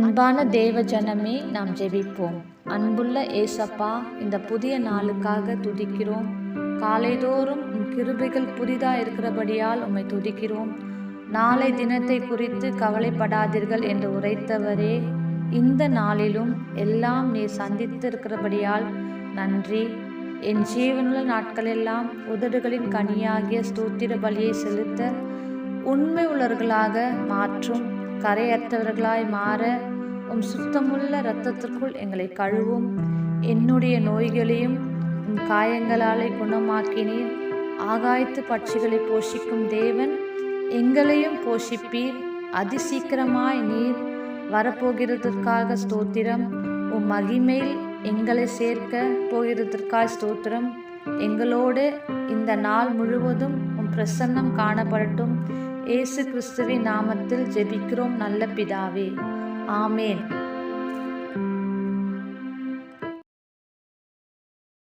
அன்பான தேவ ஜனமே நாம் ஜெபிப்போம். அன்புள்ள ஏசப்பா இந்த புதிய நாளுக்காக துதிக்கிறோம். காலைதோறும் கிருபைகள் புதிதா இருக்கிறபடியால் உம்மை துதிக்கிறோம். நாளை தினத்தை குறித்து கவலைப்படாதீர்கள் என்று உரைத்தவரே இந்த நாளிலும் எல்லாம் நீ சந்தித்திருக்கிறபடியால் நன்றி. என் ஜீவனுள்ள நாட்களெல்லாம் உதடுகளின் கனியாகிய ஸ்தூத்திர பலியை செலுத்த உண்மை உள்ளவர்களாக மாற்றும் கரையற்றவர்களாய் மாற உம் சுத்தமுள்ள இரத்தத்திற்குள் எங்களை கழுவும். என்னுடைய நோய்களையும் உம் காயங்களாலே குணமாக்கினீர். ஆகாயத்து பட்சிகளை போஷிக்கும் தேவன் எங்களையும் போஷிப்பீர். அதிசீக்கிரமாய் நீர் வரப்போகிறதற்காக ஸ்தோத்திரம். உம் மகிமையில் எங்களை சேர்க்க போகிறதற்காக ஸ்தோத்திரம். எங்களோடு இந்த நாள் முழுவதும் உம் பிரசன்னம் காணப்படட்டும். இயேசு கிறிஸ்துவின் நாமத்தில் ஜெபிக்கிறோம் நல்ல பிதாவே. ஆமேன்